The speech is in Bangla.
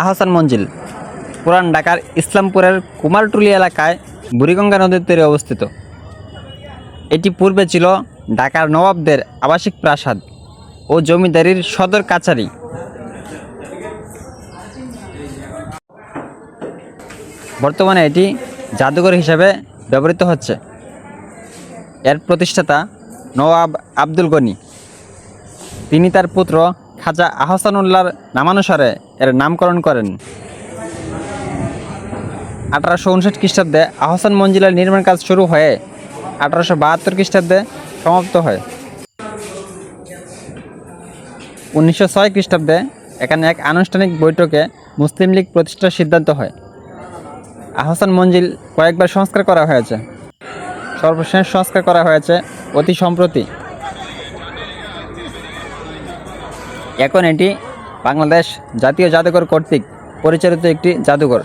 আহসান মঞ্জিল, পুরান ঢাকার ইসলামপুরের কুমারটুলি এলাকায় বুড়িগঙ্গা নদীর তীরে অবস্থিত। এটি পূর্বে ছিল ঢাকার নবাবদের আবাসিক প্রাসাদ ও জমিদারির সদর কাচারি বর্তমানে এটি জাদুঘর হিসাবে ব্যবহৃত হচ্ছে। এর প্রতিষ্ঠাতা নওয়াব আব্দুল গনি। তিনি তার পুত্র খাজা আহসানুল্লাহর নামানুসারে এর নামকরণ করেন। আঠারোশো উনষাট খ্রিস্টাব্দে আহসান মঞ্জিলের নির্মাণ কাজ শুরু হয়ে আঠারোশো বাহাত্তর খ্রিস্টাব্দে সমাপ্ত হয়। উনিশশো ছয় খ্রিস্টাব্দে এখানে এক আনুষ্ঠানিক বৈঠকে মুসলিম লীগ প্রতিষ্ঠার সিদ্ধান্ত হয়। আহসান মঞ্জিল কয়েকবার সংস্কার করা হয়েছে। সর্বশেষ সংস্কার করা হয়েছে অতি সম্প্রতি। এখন এটি বাংলাদেশ জাতীয় জাদুঘর কর্তৃক পরিচালিত একটি জাদুঘর।